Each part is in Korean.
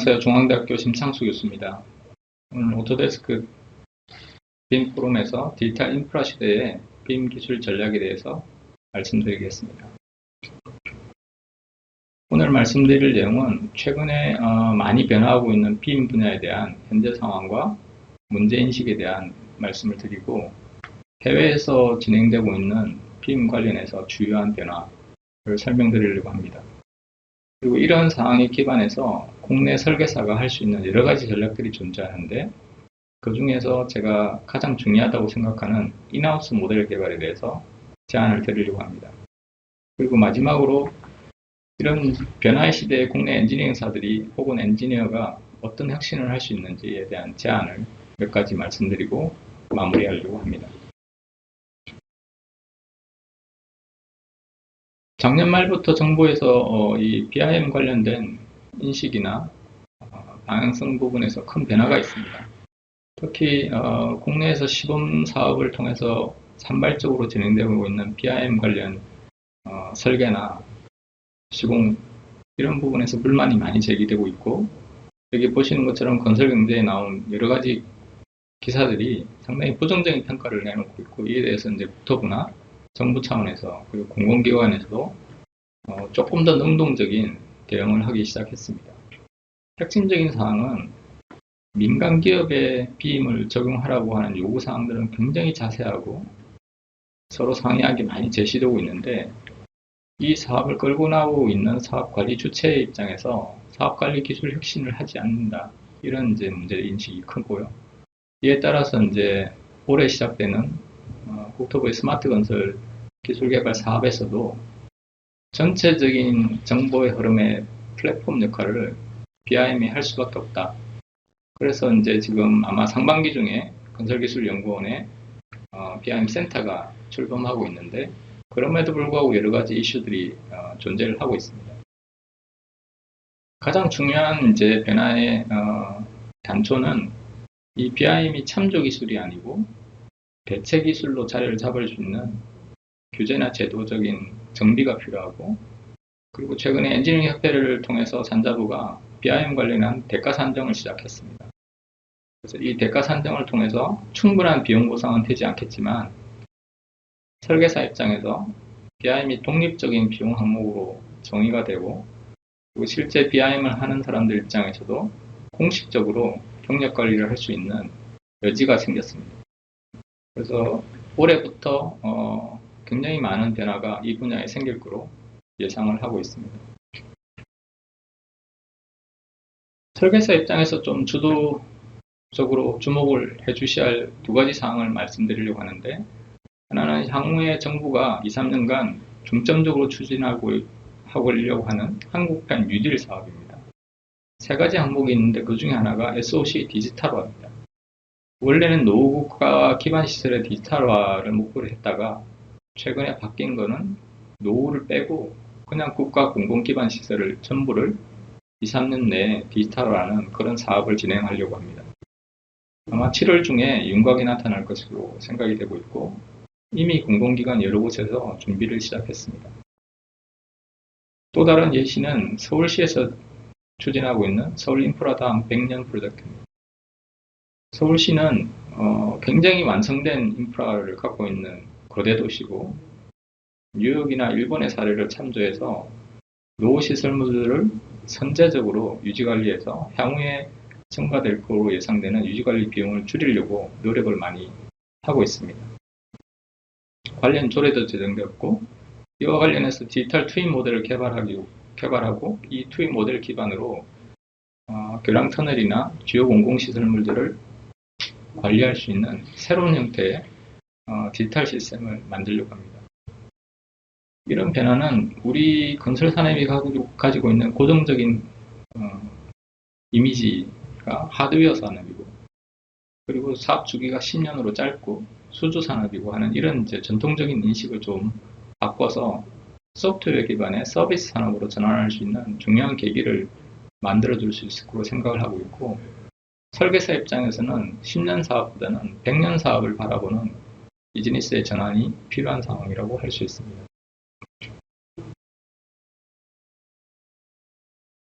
안녕하세요. 중앙대학교 심창수 교수입니다. 오늘 오토데스크 빔 포럼에서 디지털 인프라 시대의 빔 기술 전략에 대해서 말씀드리겠습니다. 오늘 말씀드릴 내용은 최근에 어, 많이 변화하고 있는 빔 분야에 대한 현재 상황과 문제인식에 대한 말씀을 드리고 해외에서 진행되고 있는 빔 관련해서 주요한 변화를 설명드리려고 합니다. 그리고 이런 상황에 기반해서 국내 설계사가 할 수 있는 여러 가지 전략들이 존재하는데 그 중에서 제가 가장 중요하다고 생각하는 인하우스 모델 개발에 대해서 제안을 드리려고 합니다. 그리고 마지막으로 이런 변화의 시대에 국내 엔지니어링사들이 혹은 엔지니어가 어떤 혁신을 할 수 있는지에 대한 제안을 몇 가지 말씀드리고 마무리하려고 합니다. 작년 말부터 정부에서 어, 이 BIM 관련된 인식이나 어, 방향성 부분에서 큰 변화가 있습니다. 특히 어, 국내에서 시범 사업을 통해서 산발적으로 진행되고 있는 BIM 관련 어, 설계나 시공 이런 부분에서 불만이 많이 제기되고 있고 여기 보시는 것처럼 건설 경제에 나온 여러 가지 기사들이 상당히 부정적인 평가를 내놓고 있고 이에 대해서 이제 국토부나 정부 차원에서 그리고 공공기관에서도 어, 조금 더 능동적인 대응을 하기 시작했습니다. 핵심적인 사항은 민간 기업의 비임을 적용하라고 하는 요구 사항들은 굉장히 자세하고 서로 상이하게 많이 제시되고 있는데 이 사업을 끌고 나오고 있는 사업 관리 주체의 입장에서 사업 관리 기술 혁신을 하지 않는다 이런 이제 문제 인식이 크고요. 이에 따라서 이제 올해 시작되는 어, 국토부의 스마트 건설 기술 개발 사업에서도 전체적인 정보의 흐름의 플랫폼 역할을 BIM이 할 수밖에 없다. 그래서 이제 지금 아마 상반기 중에 건설기술연구원에 어, BIM 센터가 출범하고 있는데 그럼에도 불구하고 여러 가지 이슈들이 어, 존재를 하고 있습니다. 가장 중요한 이제 변화의 어, 단초는 이 BIM이 참조 기술이 아니고 대체 기술로 자리를 잡을 수 있는 규제나 제도적인 정비가 필요하고 그리고 최근에 엔지니어링 협회를 통해서 산자부가 BIM 관련한 대가 산정을 시작했습니다. 그래서 이 대가 산정을 통해서 충분한 비용 보상은 되지 않겠지만 설계사 입장에서 BIM이 독립적인 비용 항목으로 정의가 되고 그리고 실제 BIM을 하는 사람들 입장에서도 공식적으로 경력 관리를 할 수 있는 여지가 생겼습니다. 그래서 올해부터 어, 굉장히 많은 변화가 이 분야에 생길 거로 예상을 하고 있습니다. 설계사 입장에서 좀 주도적으로 주목을 해 주셔야 할 두 가지 사항을 말씀드리려고 하는데 하나는 향후에 정부가 2, 3년간 중점적으로 추진하고 하려고 하는 한국판 뉴딜 사업입니다. 세 가지 항목이 있는데 그 중에 하나가 SOC 디지털화입니다. 원래는 노후국가 기반 시설의 디지털화를 목표로 했다가 최근에 바뀐 거는 노후를 빼고 그냥 국가 공공 기반 시설을 전부를 2, 3년 내에 디지털화하는 그런 사업을 진행하려고 합니다. 아마 7월 중에 윤곽이 나타날 것으로 생각이 되고 있고 이미 공공기관 여러 곳에서 준비를 시작했습니다. 또 다른 예시는 서울시에서 추진하고 있는 서울 인프라 다음 100년 프로젝트입니다. 서울시는 어, 굉장히 완성된 인프라를 갖고 있는 거대 도시고 뉴욕이나 일본의 사례를 참조해서 노후 시설물들을 선제적으로 유지관리해서 향후에 증가될 것으로 예상되는 유지관리 비용을 줄이려고 노력을 많이 하고 있습니다. 관련 조례도 제정되었고 이와 관련해서 디지털 트윈 모델을 개발하기, 개발하고 이 트윈 모델 기반으로 어, 교량 터널이나 주요 공공시설물들을 관리할 수 있는 새로운 형태의 어, 디지털 시스템을 만들려고 합니다. 이런 변화는 우리 건설 산업이 가지고 있는 고정적인 어, 이미지가 하드웨어 산업이고 그리고 사업 주기가 10년으로 짧고 수주 산업이고 하는 이런 이제 전통적인 인식을 좀 바꿔서 소프트웨어 기반의 서비스 산업으로 전환할 수 있는 중요한 계기를 만들어 줄 수 있을 거로 생각을 하고 있고 설계사 입장에서는 10년 사업보다는 100년 사업을 바라보는 비즈니스의 전환이 필요한 상황이라고 할 수 있습니다.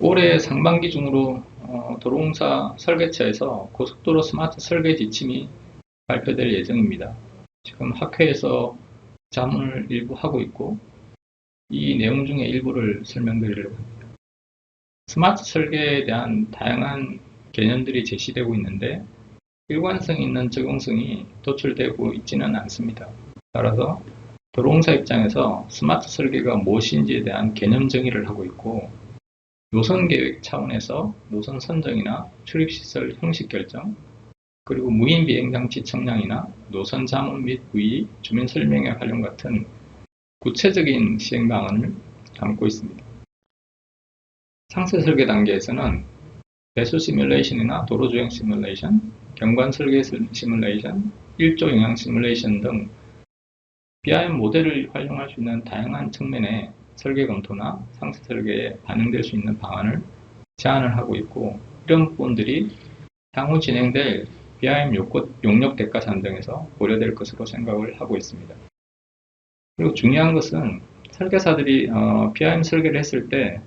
올해 상반기 중으로 어, 도로공사 설계처에서 고속도로 스마트 설계 지침이 발표될 예정입니다. 지금 학회에서 자문을 일부 하고 있고 이 내용 중에 일부를 설명드리려고 합니다. 스마트 설계에 대한 다양한 개념들이 제시되고 있는데 일관성 있는 적용성이 도출되고 있지는 않습니다. 따라서 도로공사 입장에서 스마트 설계가 무엇인지에 대한 개념 정의를 하고 있고 노선 계획 차원에서 노선 선정이나 출입시설 형식 결정, 그리고 무인 비행장치 청량이나 노선 자문 및 부위, 주민 설명회 활용 같은 구체적인 시행 방안을 담고 있습니다. 상세 설계 단계에서는 배수 시뮬레이션이나 도로 주행 시뮬레이션, 경관 설계 시뮬레이션, 일조 영향 시뮬레이션 등 BIM 모델을 활용할 수 있는 다양한 측면의 설계 검토나 상세 설계에 반영될 수 있는 방안을 제안을 하고 있고 이런 부분들이 향후 진행될 BIM 용역 대가 산정에서 고려될 것으로 생각을 하고 있습니다. 그리고 중요한 것은 설계사들이 어, BIM 설계를 했을 때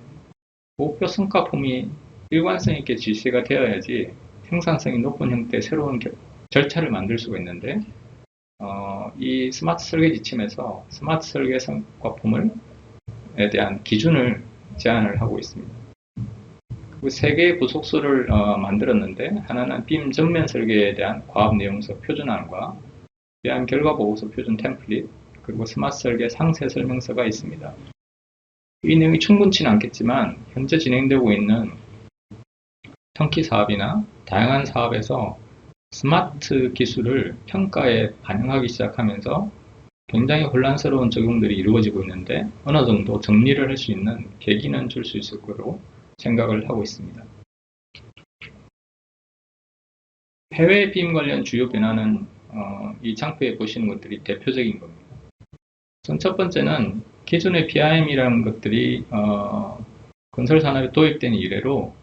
목표 성과품이 일관성 있게実施가 되어야지 생산성이 높은 형태의 새로운 절차를 만들 수가 있는데 어, 이 스마트 설계 지침에서 스마트 설계 성과품을 에 대한 기준을 제안을 하고 있습니다. 그리고 세 개의 부속수를 어, 만들었는데 하나는 빔 전면 설계에 대한 과업 내용서 표준안과 대한 결과 보고서 표준 템플릿 그리고 스마트 설계 상세 설명서가 있습니다. 이 내용이 충분치는 않겠지만 현재 진행되고 있는 터키 사업이나 다양한 사업에서 스마트 기술을 평가에 반영하기 시작하면서 굉장히 혼란스러운 적용들이 이루어지고 있는데 어느 정도 정리를 할 수 있는 계기는 줄 수 있을 거로 생각을 하고 있습니다. 해외 빔 관련 주요 변화는 어, 이 창표에 보시는 것들이 대표적인 겁니다. 첫 번째는 기존의 BIM이라는 것들이 어, 건설 산업에 도입된 이래로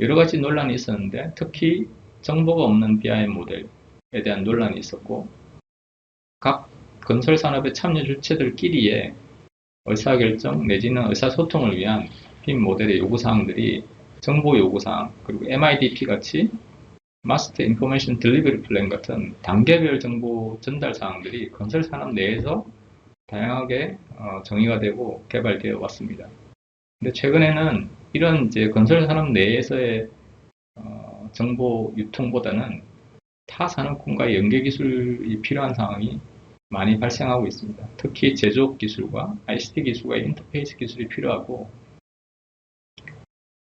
여러 가지 논란이 있었는데 특히 정보가 없는 BIM 모델에 대한 논란이 있었고 각 건설 산업의 참여 주체들끼리의 의사결정 내지는 의사소통을 위한 빔 모델의 요구사항들이 정보 요구사항 그리고 MIDP 같이 마스터 인포메이션 딜리버리 플랜 같은 단계별 정보 전달 사항들이 건설 산업 내에서 다양하게 어, 정의가 되고 개발되어 왔습니다. 근데 최근에는 이런 이제 건설 산업 내에서의 어, 정보 유통보다는 타 산업군과의 연계 기술이 필요한 상황이 많이 발생하고 있습니다. 특히 제조업 기술과 ICT 기술과의 인터페이스 기술이 필요하고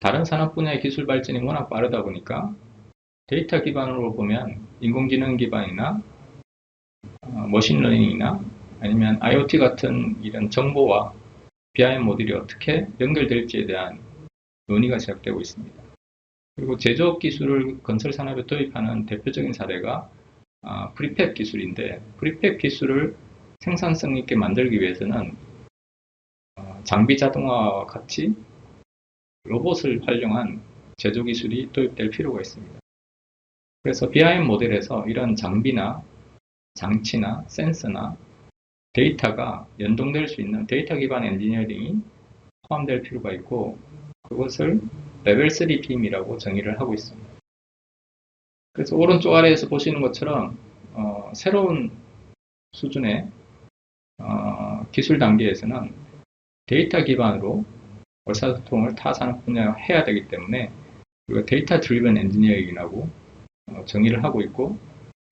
다른 산업 분야의 기술 발전이 워낙 빠르다 보니까 데이터 기반으로 보면 인공지능 기반이나 어, 머신러닝이나 아니면 IoT 같은 이런 정보와 BIM 모듈이 어떻게 연결될지에 대한 논의가 시작되고 있습니다. 그리고 제조업 기술을 건설 산업에 도입하는 대표적인 사례가 아, 프리팹 기술인데 프리팹 기술을 생산성 있게 만들기 위해서는 어, 장비 자동화와 같이 로봇을 활용한 제조 기술이 도입될 필요가 있습니다. 그래서 BIM 모델에서 이런 장비나 장치나 센서나 데이터가 연동될 수 있는 데이터 기반 엔지니어링이 포함될 필요가 있고 그것을 레벨 3 BIM이라고 정의를 하고 있습니다. 그래서 오른쪽 아래에서 보시는 것처럼 어, 새로운 수준의 어, 기술 단계에서는 데이터 기반으로 의사소통을 타 산업 분야에 해야 되기 때문에 우리가 데이터 드리븐 엔지니어링이라고 어, 정의를 하고 있고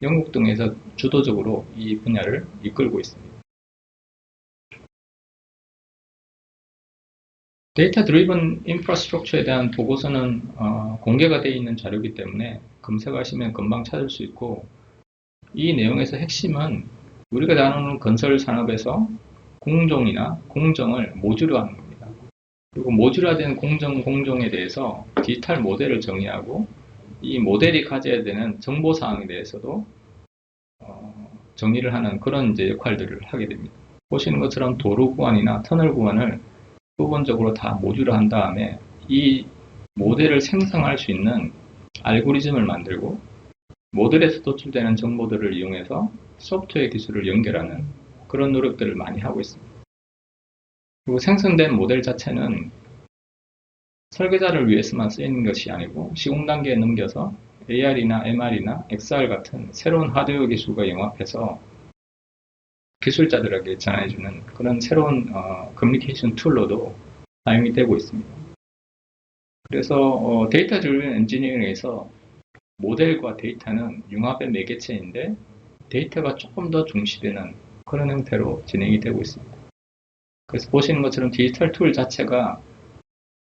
영국 등에서 주도적으로 이 분야를 이끌고 있습니다. 데이터 드리븐 인프라스트럭처에 대한 보고서는 어, 공개가 되어 있는 자료이기 때문에 검색하시면 금방 찾을 수 있고 이 내용에서 핵심은 우리가 다루는 건설 산업에서 공정이나 공정을 모듈화하는 겁니다. 그리고 모듈화된 공정 공정에 대해서 디지털 모델을 정의하고 이 모델이 가져야 되는 정보 사항에 대해서도 어, 정의를 하는 그런 이제 역할들을 하게 됩니다. 보시는 것처럼 도로 구간이나 터널 구간을 부분적으로 다 모듈화한 다음에 이 모델을 생성할 수 있는 알고리즘을 만들고 모델에서 도출되는 정보들을 이용해서 소프트웨어 기술을 연결하는 그런 노력들을 많이 하고 있습니다. 그리고 생성된 모델 자체는 설계자를 위해서만 쓰이는 것이 아니고 시공 단계에 넘겨서 AR이나 MR이나 XR 같은 새로운 하드웨어 기술과 융합해서 기술자들에게 전해주는 그런 새로운 어, 커뮤니케이션 툴로도 사용이 되고 있습니다. 그래서 어, 데이터 driven 엔지니어링에서 모델과 데이터는 융합의 매개체인데 데이터가 조금 더 중시되는 그런 형태로 진행이 되고 있습니다. 그래서 보시는 것처럼 디지털 툴 자체가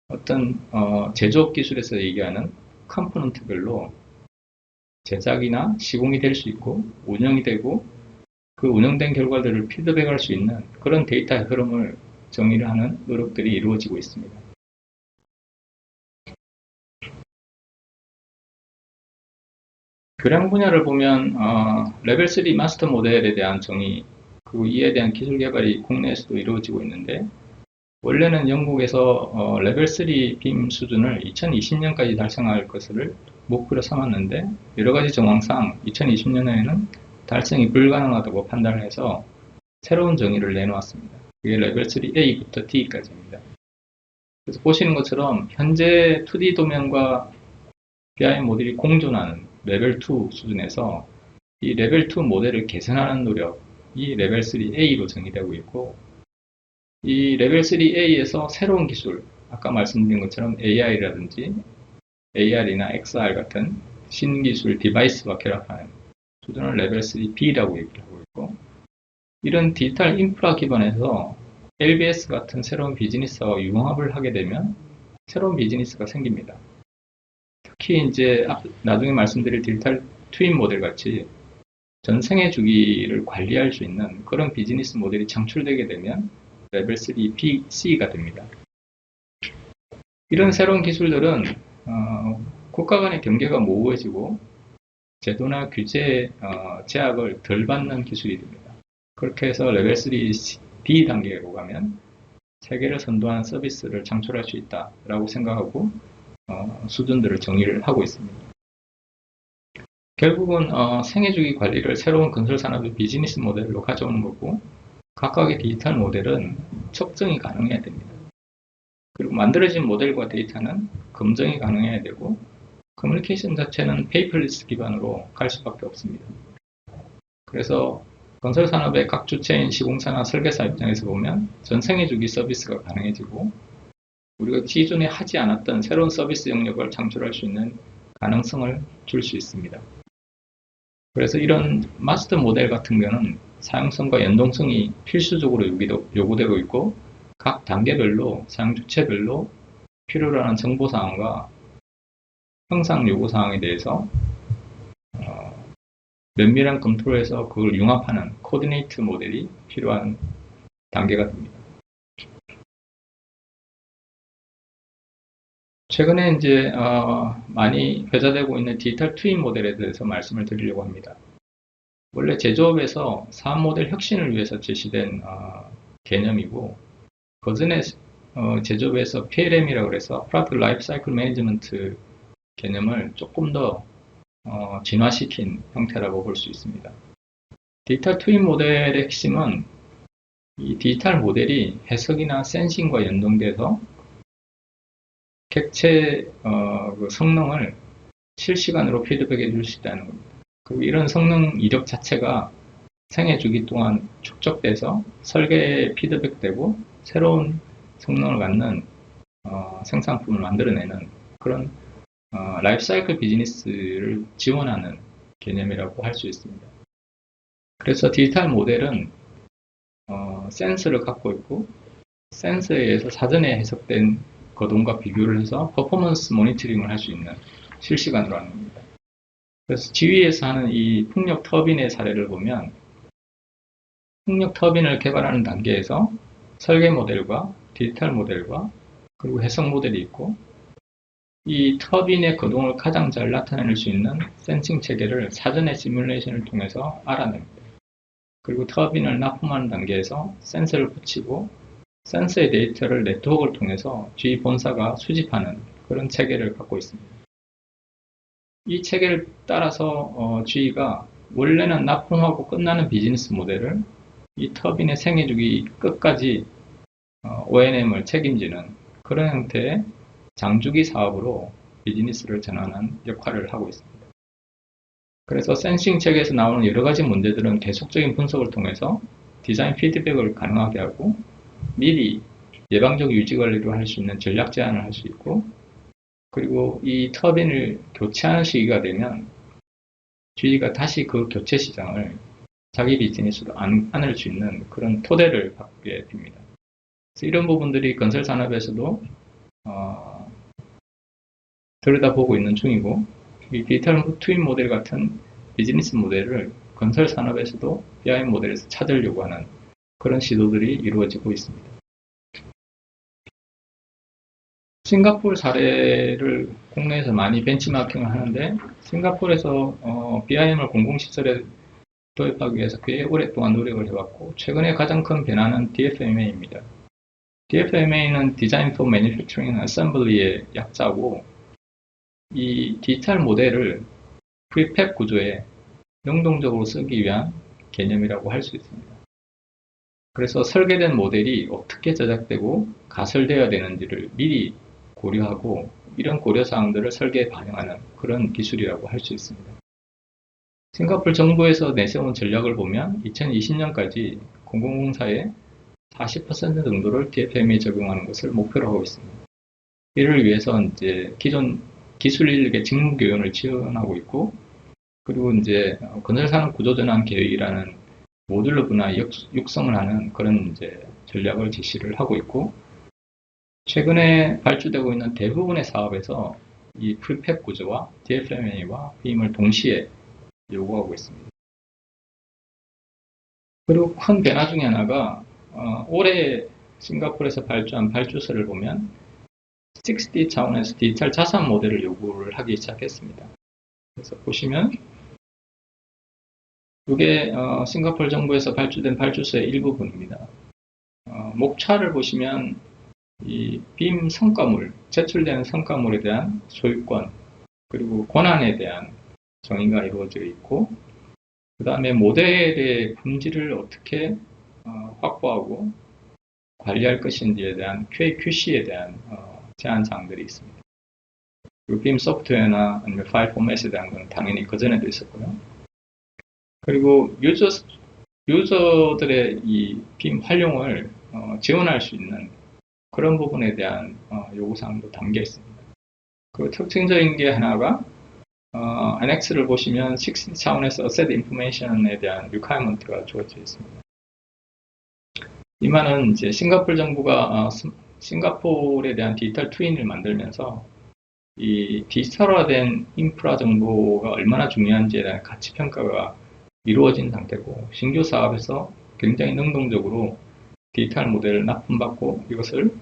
어떤 어, 제조업 기술에서 얘기하는 컴포넌트별로 제작이나 시공이 될 수 있고 운영이 되고 그 운영된 결과들을 피드백할 수 있는 그런 데이터의 흐름을 정의를 하는 노력들이 이루어지고 있습니다. 교량 분야를 보면 어, 레벨 3 마스터 모델에 대한 정의 그리고 이에 대한 기술 개발이 국내에서도 이루어지고 있는데 원래는 영국에서 어, 레벨 3 빔 수준을 2020년까지 달성할 것을 목표로 삼았는데 여러 가지 정황상 2020년에는 달성이 불가능하다고 판단을 해서 새로운 정의를 내놓았습니다. 그게 레벨 3A부터 D까지입니다. 그래서 보시는 것처럼 현재 2D 도면과 BIM 모델이 공존하는 레벨 2 수준에서 이 레벨 2 모델을 개선하는 노력이 레벨 3A로 정의되고 있고 이 레벨 3A에서 새로운 기술, 아까 말씀드린 것처럼 AI라든지 AR이나 XR 같은 신기술 디바이스와 결합하는 수준을 레벨 3B라고 얘기를 하고 있고 이런 디지털 인프라 기반에서 LBS 같은 새로운 비즈니스와 융합을 하게 되면 새로운 비즈니스가 생깁니다. 특히 이제 나중에 말씀드릴 디지털 트윈 모델 같이 전생의 주기를 관리할 수 있는 그런 비즈니스 모델이 창출되게 되면 레벨 3 B, C가 됩니다. 이런 새로운 기술들은 어, 국가 간의 경계가 모호해지고 제도나 규제 어, 제약을 덜 받는 기술이 됩니다. 그렇게 해서 레벨 3 D 단계로 가면 세계를 선도하는 서비스를 창출할 수 있다라고 생각하고 어, 수준들을 정의를 하고 있습니다. 결국은 어, 생애주기 관리를 새로운 건설 산업의 비즈니스 모델로 가져오는 거고 각각의 디지털 모델은 측정이 가능해야 됩니다. 그리고 만들어진 모델과 데이터는 검증이 가능해야 되고 커뮤니케이션 자체는 페이퍼리스 기반으로 갈 수밖에 없습니다. 그래서 건설 산업의 각 주체인 시공사나 설계사 입장에서 보면 전생애 주기 서비스가 가능해지고 우리가 기존에 하지 않았던 새로운 서비스 영역을 창출할 수 있는 가능성을 줄 수 있습니다. 그래서 이런 마스터 모델 같은 경우는 사용성과 연동성이 필수적으로 요구되고 있고 각 단계별로 사용 주체별로 필요로 하는 정보 사항과 형상 요구사항에 대해서 어, 면밀한 검토를 해서 그걸 융합하는 코디네이트 모델이 필요한 단계가 됩니다. 최근에 이제 어, 많이 회자되고 있는 디지털 트윈 모델에 대해서 말씀을 드리려고 합니다. 원래 제조업에서 사업 모델 혁신을 위해서 제시된 어, 개념이고 거전에 어, 제조업에서 PLM이라고 해서 Product Life Cycle Management 개념을 조금 더 어, 진화시킨 형태라고 볼 수 있습니다. 디지털 트윈 모델의 핵심은 이 디지털 모델이 해석이나 센싱과 연동돼서 객체 어, 그 성능을 실시간으로 피드백해 줄 수 있다는 겁니다. 그리고 이런 성능 이력 자체가 생애 주기 동안 축적돼서 설계에 피드백되고 새로운 성능을 갖는 어, 생산품을 만들어내는 그런 어, 라이프 사이클 비즈니스를 지원하는 개념이라고 할 수 있습니다. 그래서 디지털 모델은 어, 센서를 갖고 있고 센서에 의해서 사전에 해석된 거동과 비교를 해서 퍼포먼스 모니터링을 할 수 있는 실시간으로 하는 겁니다. 그래서 지위에서 하는 이 풍력 터빈의 사례를 보면 풍력 터빈을 개발하는 단계에서 설계 모델과 디지털 모델과 그리고 해석 모델이 있고 이 터빈의 거동을 가장 잘 나타낼 수 있는 센싱 체계를 사전에 시뮬레이션을 통해서 알아냅니다. 그리고 터빈을 납품하는 단계에서 센서를 붙이고 센서의 데이터를 네트워크를 통해서 G 본사가 수집하는 그런 체계를 갖고 있습니다. 이 체계를 따라서 어, G가 원래는 납품하고 끝나는 비즈니스 모델을 이 터빈의 생애 주기 끝까지 어, O&M을 책임지는 그런 형태의 장주기 사업으로 비즈니스를 전환한 역할을 하고 있습니다. 그래서 센싱 책에서 나오는 여러 가지 문제들은 계속적인 분석을 통해서 디자인 피드백을 가능하게 하고 미리 예방적 유지 관리를 할수 있는 전략 제안을 할 수 있고 그리고 이 터빈을 교체하는 시기가 되면 GE가 다시 그 교체 시장을 자기 비즈니스로 안, 안을 수 있는 그런 토대를 갖게 됩니다. 이런 부분들이 건설 산업에서도 어, 들여다보고 있는 중이고 이 디지털 트윈 모델 같은 비즈니스 모델을 건설 산업에서도 BIM 모델에서 찾으려고 하는 그런 시도들이 이루어지고 있습니다. 싱가포르 사례를 국내에서 많이 벤치마킹을 하는데 싱가포르에서 어, BIM을 공공시설에 도입하기 위해서 꽤 오랫동안 노력을 해왔고 최근에 가장 큰 변화는 DFMA입니다. DFMA는 Design for Manufacturing Assembly의 약자고 이 디지털 모델을 프리팹 구조에 능동적으로 쓰기 위한 개념이라고 할 수 있습니다. 그래서 설계된 모델이 어떻게 제작되고 가설되어야 되는지를 미리 고려하고 이런 고려사항들을 설계에 반영하는 그런 기술이라고 할 수 있습니다. 싱가폴 정부에서 내세운 전략을 보면 2020년까지 공공공사의 40% 정도를 DFM에 적용하는 것을 목표로 하고 있습니다. 이를 위해서 이제 기존 기술 인력의 직무 교육을 지원하고 있고 그리고 이제 건설산업 구조전환 계획이라는 모듈러 분야 육성을 하는 그런 이제 전략을 제시를 하고 있고 최근에 발주되고 있는 대부분의 사업에서 이 프리팹 구조와 DFMA와 BIM을 동시에 요구하고 있습니다. 그리고 큰 변화 중에 하나가 어, 올해 싱가포르에서 발주한 발주서를 보면 6D 차원에서 디지털 자산 모델을 요구를 하기 시작했습니다. 그래서 보시면 이게 어, 싱가포르 정부에서 발주된 발주서의 일부분입니다. 어, 목차를 보시면 이 빔 성과물, 제출되는 성과물에 대한 소유권, 그리고 권한에 대한 정의가 이루어져 있고, 그 다음에 모델의 품질을 어떻게 어, 확보하고 관리할 것인지에 대한 QA/QC에 대한 어, 제한 사항들이 있습니다. 그리고 빔 소프트웨어나 아니면 파일 포맷에 대한 건 당연히 그전에도 있었고요. 그리고 유저, 유저들의 이빔 활용을 어, 지원할 수 있는 그런 부분에 대한 어, 요구사항도 담겨 있습니다. 그 특징적인 게 하나가 어, annex를 보시면 6 차원에서 asset information에 대한 requirement가 주어져 있습니다. 이 말은 이제 싱가폴 정부가 어, 싱가폴에 대한 디지털 트윈을 만들면서 이 디지털화된 인프라 정보가 얼마나 중요한지에 대한 가치 평가가 이루어진 상태고 신규 사업에서 굉장히 능동적으로 디지털 모델을 납품받고 이것을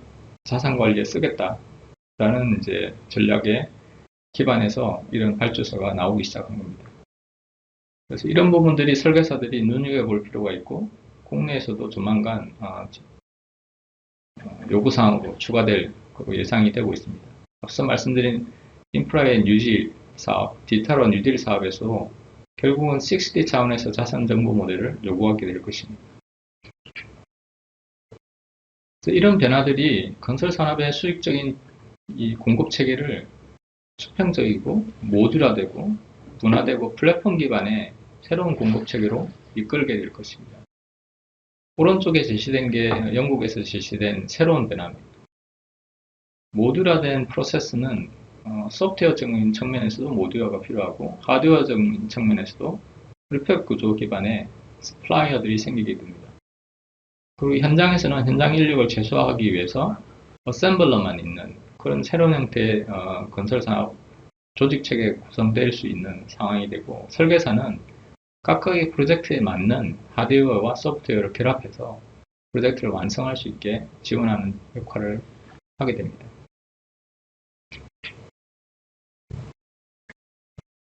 자산 관리에 쓰겠다라는 이제 전략에 기반해서 이런 발주서가 나오기 시작한 겁니다. 그래서 이런 부분들이 설계사들이 눈여겨볼 필요가 있고 국내에서도 조만간 어, 요구사항으로 추가될 예상이 되고 있습니다. 앞서 말씀드린 인프라의 뉴딜 사업, 디지털원 뉴딜 사업에서 결국은 6D 차원에서 자산 정보 모델을 요구하게 될 것입니다. 이런 변화들이 건설 산업의 수익적인 이 공급 체계를 수평적이고 모듈화되고 분화되고 플랫폼 기반의 새로운 공급 체계로 이끌게 될 것입니다. 오른쪽에 제시된 게 영국에서 제시된 새로운 변화입니다. 모듈화된 프로세스는 어, 소프트웨어적인 측면에서도 모듈화가 필요하고 하드웨어적인 측면에서도 프리팹 구조 기반의 스플라이어들이 생기게 됩니다. 그리고 현장에서는 현장 인력을 최소화하기 위해서 어셈블러만 있는 그런 새로운 형태의 어, 건설 산업 조직 체계 구성될 수 있는 상황이 되고 설계사는 각각의 프로젝트에 맞는 하드웨어와 소프트웨어를 결합해서 프로젝트를 완성할 수 있게 지원하는 역할을 하게 됩니다.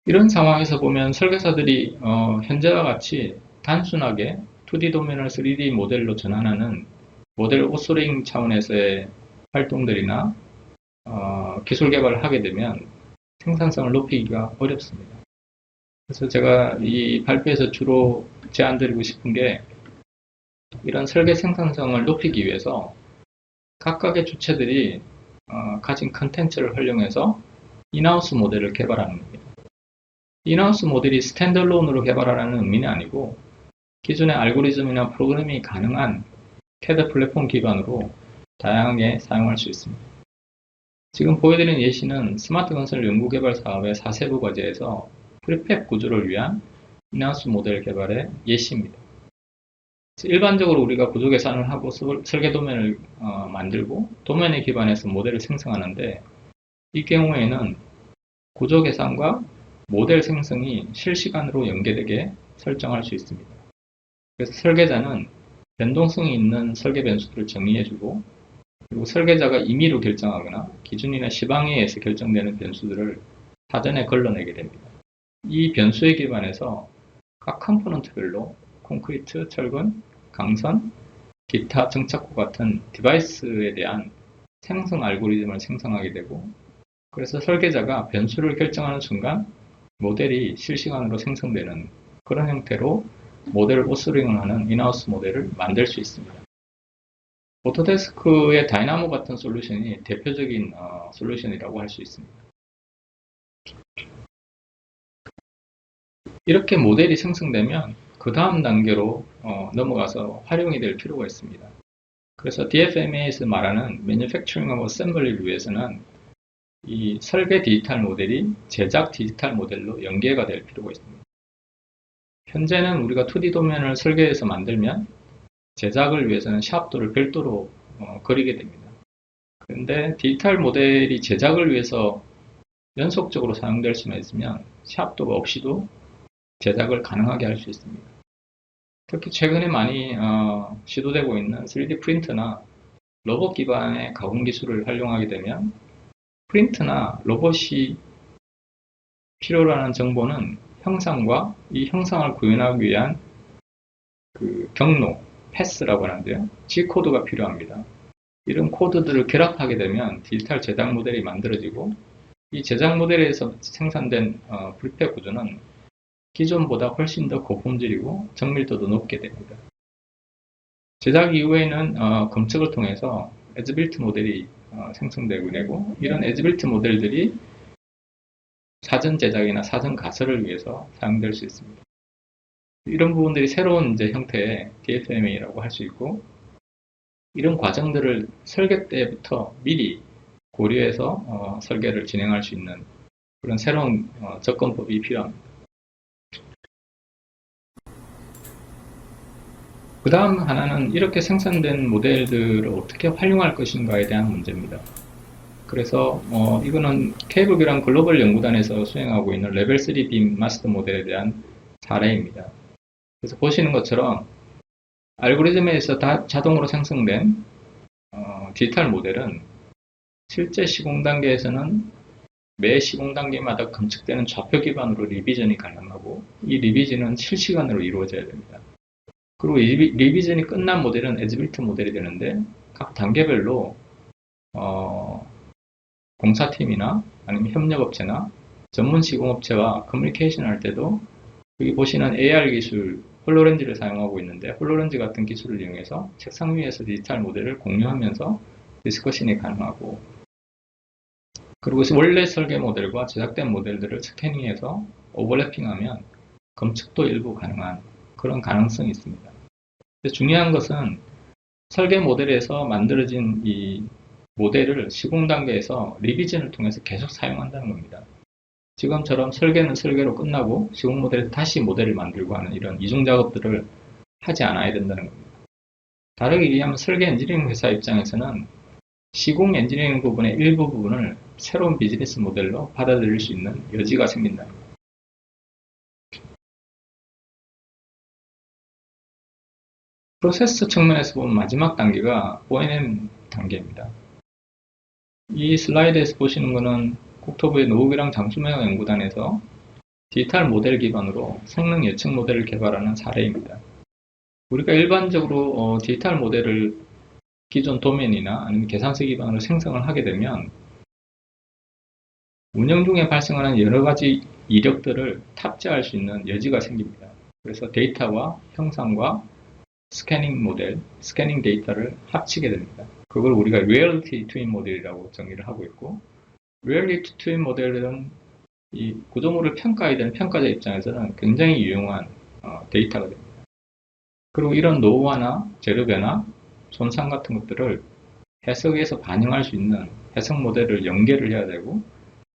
이런 상황에서 보면 설계사들이 어, 현재와 같이 단순하게 2D 도면을 3D 모델로 전환하는 모델 오소링 차원에서의 활동들이나 어, 기술 개발을 하게 되면 생산성을 높이기가 어렵습니다. 그래서 제가 이 발표에서 주로 제안드리고 싶은 게 이런 설계 생산성을 높이기 위해서 각각의 주체들이 어, 가진 컨텐츠를 활용해서 인하우스 모델을 개발하는 겁니다. 인하우스 모델이 스탠드얼론으로 개발하라는 의미는 아니고 기존의 알고리즘이나 프로그래밍이 가능한 CAD 플랫폼 기반으로 다양하게 사용할 수 있습니다. 지금 보여드린 예시는 스마트 건설 연구개발 사업의 사세부 과제에서 프리팹 구조를 위한 인하우스 모델 개발의 예시입니다. 일반적으로 우리가 구조 계산을 하고 설- 설계 도면을 어, 만들고 도면에 기반해서 모델을 생성하는데 이 경우에는 구조 계산과 모델 생성이 실시간으로 연계되게 설정할 수 있습니다. 그래서 설계자는 변동성이 있는 설계 변수들을 정의해주고 그리고 설계자가 임의로 결정하거나 기준이나 시방에 의해서 결정되는 변수들을 사전에 걸러내게 됩니다. 이 변수에 기반해서 각 컴포넌트별로 콘크리트, 철근, 강선, 기타 정착구 같은 디바이스에 대한 생성 알고리즘을 생성하게 되고 그래서 설계자가 변수를 결정하는 순간 모델이 실시간으로 생성되는 그런 형태로 모델을 오스링을 하는 인하우스 모델을 만들 수 있습니다. 오토데스크의 다이나모 같은 솔루션이 대표적인 어, 솔루션이라고 할 수 있습니다. 이렇게 모델이 생성되면 그 다음 단계로 어, 넘어가서 활용이 될 필요가 있습니다. 그래서 DFMA에서 말하는 Manufacturing of Assembly를 위해서는 이 설계 디지털 모델이 제작 디지털 모델로 연계가 될 필요가 있습니다. 현재는 우리가 2D 도면을 설계해서 만들면 제작을 위해서는 샤프도를 별도로 어, 그리게 됩니다. 그런데 디지털 모델이 제작을 위해서 연속적으로 사용될 수만 있으면 샤프도가 없이도 제작을 가능하게 할 수 있습니다. 특히 최근에 많이 어, 시도되고 있는 3D 프린터나 로봇 기반의 가공 기술을 활용하게 되면 프린트나 로봇이 필요로 하는 정보는 형상과 이 형상을 구현하기 위한 그 경로, 패스라고 하는데요. G코드가 필요합니다. 이런 코드들을 결합하게 되면 디지털 제작 모델이 만들어지고 이 제작 모델에서 생산된 어, 불패 구조는 기존보다 훨씬 더 고품질이고 정밀도도 높게 됩니다. 제작 이후에는 어, 검측을 통해서 에즈빌트 모델이 어, 생성되고 되고 이런 에즈빌트 모델들이 사전 제작이나 사전 가설을 위해서 사용될 수 있습니다. 이런 부분들이 새로운 이제 형태의 DFMA라고 할 수 있고 이런 과정들을 설계 때부터 미리 고려해서 어, 설계를 진행할 수 있는 그런 새로운 어, 접근법이 필요합니다. 그 다음 하나는 이렇게 생산된 모델들을 어떻게 활용할 것인가에 대한 문제입니다. 그래서 어, 이거는 케이블기랑 글로벌 연구단에서 수행하고 있는 레벨 3 빔 마스터 모델에 대한 사례입니다. 그래서 보시는 것처럼 알고리즘에서 다 자동으로 생성된 어, 디지털 모델은 실제 시공 단계에서는 매 시공 단계마다 검측되는 좌표 기반으로 리비전이 가능하고 이 리비전은 실시간으로 이루어져야 됩니다. 그리고 리비전이 끝난 모델은 에즈빌트 모델이 되는데 각 단계별로 어, 공사팀이나 아니면 협력업체나 전문 시공업체와 커뮤니케이션 할 때도 여기 보시는 AR 기술 홀로렌즈를 사용하고 있는데 홀로렌즈 같은 기술을 이용해서 책상 위에서 디지털 모델을 공유하면서 디스커션이 가능하고 그리고 원래 설계 모델과 제작된 모델들을 스캐닝해서 오버래핑하면 검측도 일부 가능한 그런 가능성이 있습니다. 중요한 것은 설계 모델에서 만들어진 이 모델을 시공 단계에서 리비전을 통해서 계속 사용한다는 겁니다. 지금처럼 설계는 설계로 끝나고 시공 모델에서 다시 모델을 만들고 하는 이런 이중 작업들을 하지 않아야 된다는 겁니다. 다르게 얘기하면 설계 엔지니어링 회사 입장에서는 시공 엔지니어링 부분의 일부 부분을 새로운 비즈니스 모델로 받아들일 수 있는 여지가 생긴다는 겁니다. 프로세스 측면에서 보면 마지막 단계가 O&M 단계입니다. 이 슬라이드에서 보시는 것은 국토부의 노후기랑 장수명학 연구단에서 디지털 모델 기반으로 성능 예측 모델을 개발하는 사례입니다. 우리가 일반적으로 어, 디지털 모델을 기존 도면이나 아니면 계산서 기반으로 생성을 하게 되면 운영 중에 발생하는 여러 가지 이력들을 탑재할 수 있는 여지가 생깁니다. 그래서 데이터와 형상과 스캐닝 모델, 스캐닝 데이터를 합치게 됩니다. 그걸 우리가 리얼리티 트윈 모델이라고 정의를 하고 있고 리얼리티 트윈 모델은 이 구조물을 평가해야 되는 평가자 입장에서는 굉장히 유용한 어, 데이터가 됩니다. 그리고 이런 노후화나 재료 변화, 손상 같은 것들을 해석에서 반영할 수 있는 해석 모델을 연계를 해야 되고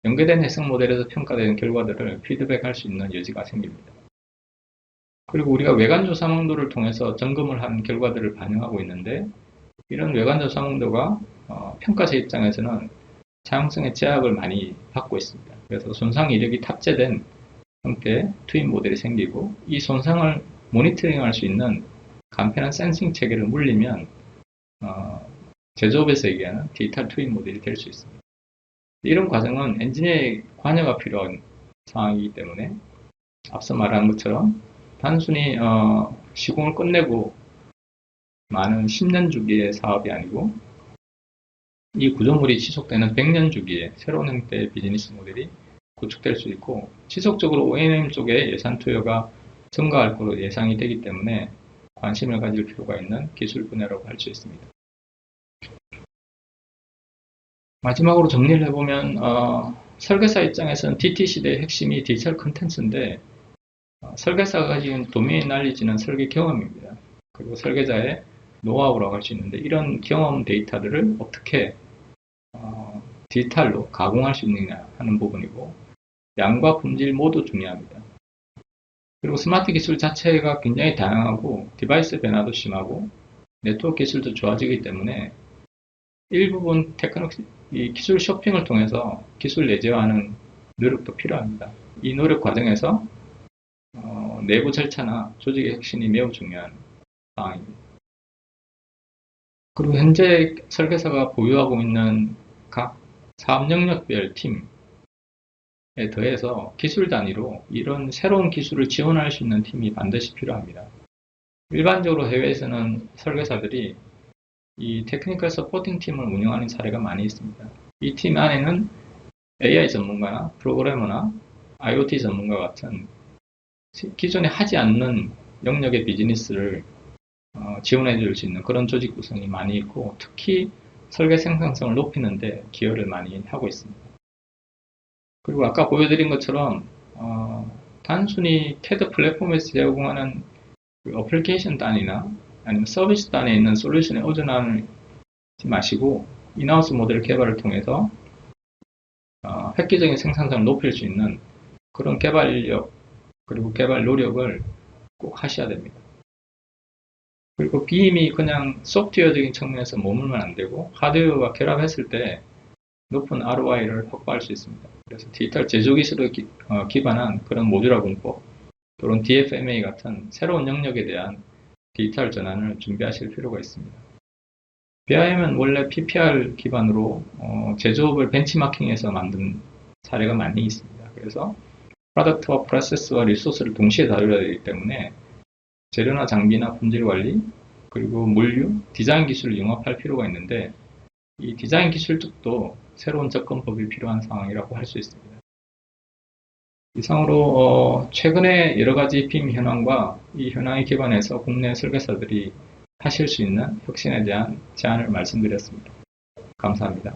연계된 해석 모델에서 평가되는 결과들을 피드백할 수 있는 여지가 생깁니다. 그리고 우리가 외관조 사 망도를 통해서 점검을 한 결과들을 반영하고 있는데 이런 외관조 사 망도가 어, 평가자 입장에서는 사용성의 제약을 많이 받고 있습니다. 그래서 손상 이력이 탑재된 형태의 트윈 모델이 생기고 이 손상을 모니터링할 수 있는 간편한 센싱 체계를 물리면 어, 제조업에서 얘기하는 디지털 트윈 모델이 될 수 있습니다. 이런 과정은 엔지니어의 관여가 필요한 상황이기 때문에 앞서 말한 것처럼 단순히 어, 시공을 끝내고 많은 10년 주기의 사업이 아니고 이 구조물이 지속되는 100년 주기의 새로운 형태의 비즈니스 모델이 구축될 수 있고 지속적으로 O&M 쪽에 예산 투여가 증가할 것으로 예상이 되기 때문에 관심을 가질 필요가 있는 기술 분야라고 할 수 있습니다. 마지막으로 정리를 해보면 어, 설계사 입장에서는 DT 시대의 핵심이 디지털 컨텐츠인데 어, 설계사가 가진 도메인 날리지는 설계 경험입니다. 그리고 설계자의 노하우라고 할 수 있는데 이런 경험 데이터들을 어떻게 어, 디지털로 가공할 수 있느냐 하는 부분이고 양과 품질 모두 중요합니다. 그리고 스마트 기술 자체가 굉장히 다양하고 디바이스 변화도 심하고 네트워크 기술도 좋아지기 때문에 일부분 테크닉 이 기술 쇼핑을 통해서 기술 내재화하는 노력도 필요합니다. 이 노력 과정에서 어, 내부 절차나 조직의 혁신이 매우 중요한 상황입니다. 그리고 현재 설계사가 보유하고 있는 각 사업 영역별 팀에 더해서 기술 단위로 이런 새로운 기술을 지원할 수 있는 팀이 반드시 필요합니다. 일반적으로 해외에서는 설계사들이 이 테크니컬 서포팅 팀을 운영하는 사례가 많이 있습니다. 이 팀 안에는 AI 전문가나 프로그래머나 IoT 전문가 같은 기존에 하지 않는 영역의 비즈니스를 어, 지원해 줄 수 있는 그런 조직 구성이 많이 있고 특히 설계 생산성을 높이는데 기여를 많이 하고 있습니다. 그리고 아까 보여드린 것처럼 어, 단순히 CAD 플랫폼에서 제공하는 그 어플리케이션 단위나 아니면 서비스 단에 있는 솔루션에 의존하지 마시고 인하우스 모델 개발을 통해서 어, 획기적인 생산성을 높일 수 있는 그런 개발 인력 그리고 개발 노력을 꼭 하셔야 됩니다. 그리고 비임이 그냥 소프트웨어적인 측면에서 머물면 안 되고 하드웨어와 결합했을 때 높은 ROI를 확보할 수 있습니다. 그래서 디지털 제조 기술에 기, 어, 기반한 그런 모듈화 공법 또는 DFMA 같은 새로운 영역에 대한 디지털 전환을 준비하실 필요가 있습니다. BIM은 원래 PPR 기반으로 어, 제조업을 벤치마킹해서 만든 사례가 많이 있습니다. 그래서 프로덕트와 프로세스와 리소스를 동시에 다뤄야 되기 때문에 재료나 장비나 품질 관리 그리고 물류, 디자인 기술을 융합할 필요가 있는데 이 디자인 기술 쪽도 새로운 접근법이 필요한 상황이라고 할 수 있습니다. 이상으로 어, 최근에 여러 가지 빔 현황과 이 현황에 기반해서 국내 설계사들이 하실 수 있는 혁신에 대한 제안을 말씀드렸습니다. 감사합니다.